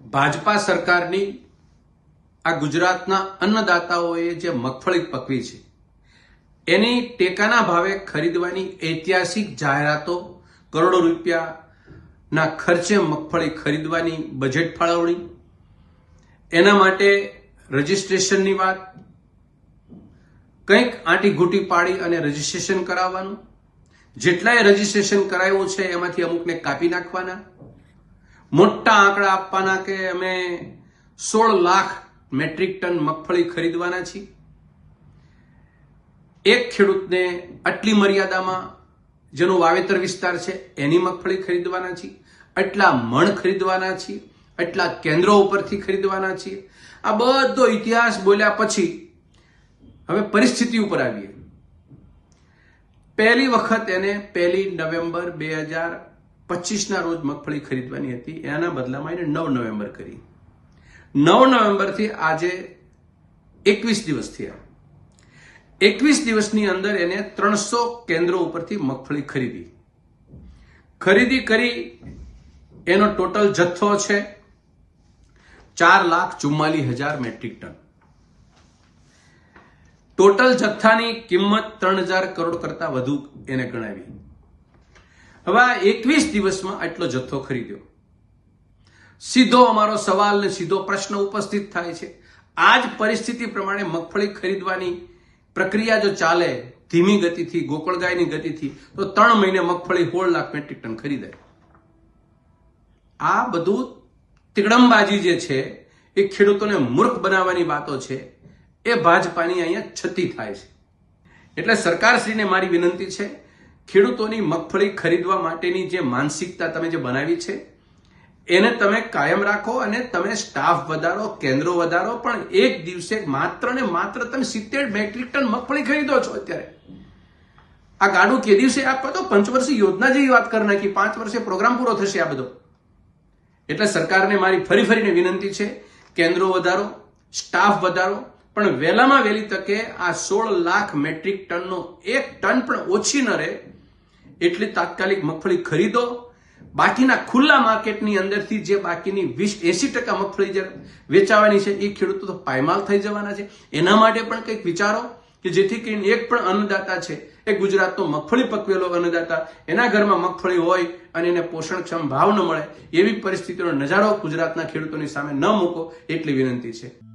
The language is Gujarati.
ભાજપા સરકારની આ ગુજરાતના અન્નદાતાઓએ જે મગફળી પકવી છે, એની ટેકાના ભાવે ખરીદવાની ઐતિહાસિક જાહેરાતો, કરોડો રૂપિયાના ખર્ચે મગફળી ખરીદવાની બજેટ ફાળવણી, એના માટે રજીસ્ટ્રેશનની વાત, કંઈક આંટી ઘૂંટી પાડી અને રજીસ્ટ્રેશન કરાવવાનું. જેટલાય રજીસ્ટ્રેશન કરાયું છે, એમાંથી અમુકને કાપી નાખવાના. મોટા આંકડા આપવાના કે અમે સોળ લાખ મેટ્રિક ટન મગફળી ખરીદવાના છીએ? એક ખેડૂતને આટલી મર્યાદામાં જેનો વાવેતર વિસ્તાર છે, એની મગફળી ખરીદવાના છીએ? આટલા મણ ખરીદવાના છીએ? આટલા કેન્દ્રો ઉપરથી ખરીદવાના છીએ? આ બધો ઇતિહાસ બોલ્યા પછી હવે પરિસ્થિતિ ઉપર આવીએ. પહેલી વખત એને પહેલી નવેમ્બર બે હજાર પચીસના રોજ મગફળી ખરીદવાની હતી. એના બદલામાં એને નવ નવેમ્બર કરી. નવ નવેમ્બરથી આજે એકવીસ દિવસ થયા. એકવીસ દિવસની અંદર એને ત્રણસો કેન્દ્રો ઉપરથી મગફળી ખરીદી. ખરીદી કરી એનો ટોટલ જથ્થો છે ચાર લાખ ચુમ્માલીસ હજાર મેટ્રિક ટન. ટોટલ જથ્થાની કિંમત ત્રણ હજાર કરોડ કરતા વધુ એને ગણાવી. હવે આ એકવીસ દિવસમાં આટલો જથ્થો ખરીદ્યો. સીધો અમારો સવાલ ને સીધો પ્રશ્ન ઉપસ્થિત થાય છે. આ જ પરિસ્થિતિ પ્રમાણે મગફળી ખરીદવાની પ્રક્રિયા જો ચાલે, ધીમી ગતિથી ગોકળગાયની ગતિથી, તો ત્રણ મહિને મગફળી સોળ લાખ મેટ્રિક ટન ખરીદાય. આ બધું તિકડમબાજી જે છે, એ ખેડૂતોને મૂર્ખ બનાવવાની વાતો છે. એ ભાજપાની અહીંયા છતી થાય છે. એટલે સરકારશ્રીને મારી વિનંતી છે ખેડૂતોની મગફળી ખરીદવા માટેની જે માનસિકતા તમે જે બનાવી છે, એને તમે કાયમ રાખો અને તમે સ્ટાફ વધારો, કેન્દ્રો વધારો, પણ એક દિવસે માત્ર ને માત્ર તમે સિત્તેર મેટ્રિક ટન મગફળી ખરીદો છો અત્યારે. આ ગાડું કે દિવસે આપો તો પંચવર્ષીય યોજના જેવી વાત કરી નાખી, પાંચ વર્ષે પ્રોગ્રામ પૂરો થશે આ બધો. એટલે સરકારને મારી ફરી ફરીને વિનંતી છે, કેન્દ્રો વધારો, સ્ટાફ વધારો, પણ વહેલામાં વહેલી તકે આ સોળ લાખ મેટ્રિક ટનનો એક ટન પણ ઓછી ન રહે. એટલી તાત્કાલિક મગફળી ખરીદો. બાકીના ખુલ્લા માર્કેટની અંદરથી જે બાકીની વીસ એસી ટકા મગફળી જે વેચાવાની છે એ ખેડૂતો તો પાયમાલ થઈ જવાના છે. એના માટે પણ કંઈક વિચારો કે જેથી કરીને એક પણ અન્નદાતા છે, એ ગુજરાતનો મગફળી પકવેલો અન્નદાતા, એના ઘરમાં મગફળી હોય અને એને પોષણક્ષમ ભાવ ન મળે એવી પરિસ્થિતિનો નજારો ગુજરાતના ખેડૂતોની સામે ન મૂકો એટલી વિનંતી છે.